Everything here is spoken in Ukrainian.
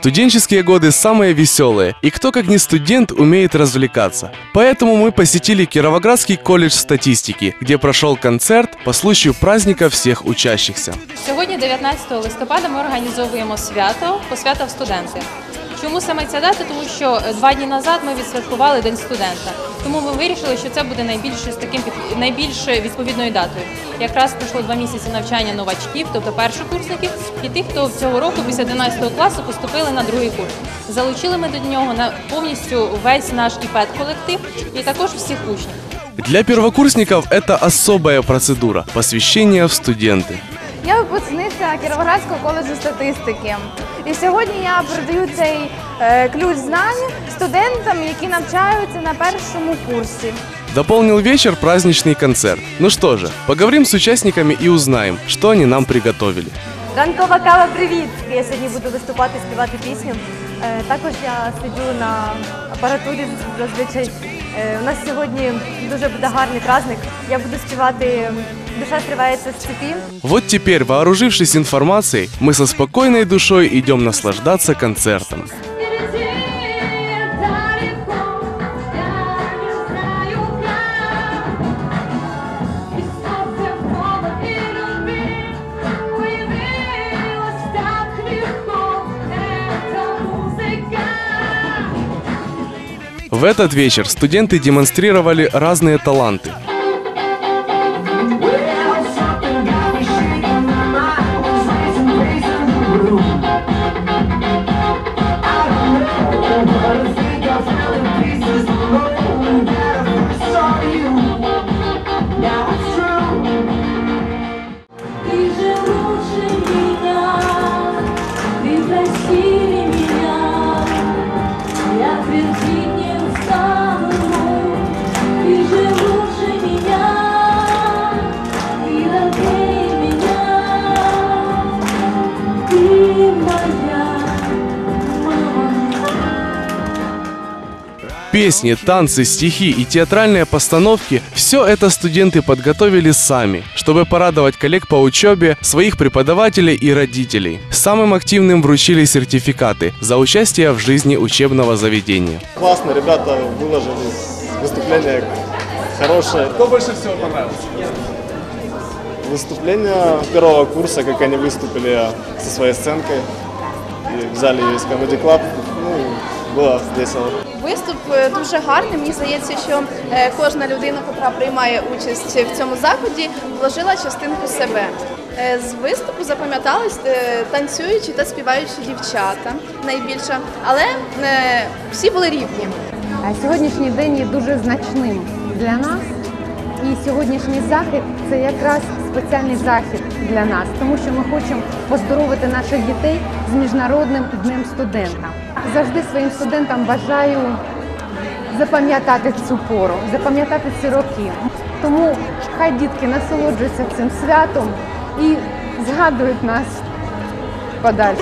Студенческие годы самые веселые, и кто как не студент умеет развлекаться. Поэтому мы посетили Кировоградский колледж статистики, где прошел концерт по случаю праздника всех учащихся. Сьогодні, 19 листопада, ми організовуємо свято посвята в студенти. Чому саме ця дата? Тому що е, два дні назад ми відсвяткували День студента. Тому ми вирішили, що це буде найбільше з таким найбільш відповідною датою. Якраз пройшло два місяці навчання новачків, тобто першокурсників, і тих, хто цього року після 11 класу поступили на другий курс. Залучили ми до нього на повністю весь наш іпет колектив і також всіх учнів. Для первокурсников это особая процедура – посвящение в студенты. Я випускниця Кіровоградського коледжу статистики. І сьогодні я передаю цей е, ключ знань студентам, які навчаються на першому курсі. Дополнил вечер праздничный концерт. Ну что же, поговорим с участниками и узнаем, что они нам приготовили. Ранкова кава, привіт! Я сьогодні буду виступати, співати пісню. Е, Також я сиджу на апаратурі зазвичай. Е, У нас сьогодні дуже буде гарний праздник. Я буду співати Душа стривається з цепі. Вот теперь, вооружившись информацией, мы со спокойной душой идем наслаждаться концертом. В этот вечер студенты демонстрировали разные таланты. Ты прости меня, я твердить не устану. Ты же меня, ты добрее меня, ты моя Песни, танцы, стихи и театральные постановки – все это студенты подготовили сами, чтобы порадовать коллег по учебе, своих преподавателей и родителей. Самым активным вручили сертификаты за участие в жизни учебного заведения. Классно, ребята выложились, выступление хорошее. Кто больше всего понравился? Выступление первого курса, как они выступили со своей сценкой. И взяли ее из Comedy Club. Ну, было весело. Виступ е, дуже гарний. Мені здається, що е, кожна людина, яка приймає участь в цьому заході, вложила частинку себе. Е, З виступу запам'ятались танцюючі та співаючі дівчата найбільше, але всі були рівні. Сьогоднішній день є дуже значним для нас. І сьогоднішній захід це якраз спеціальний захід для нас, тому що ми хочемо поздоровити наших дітей з міжнародним днем студента. Завжди своїм студентам бажаю запам'ятати цю пору, запам'ятати ці роки. Тому хай дітки насолоджуються цим святом і згадують нас подальше.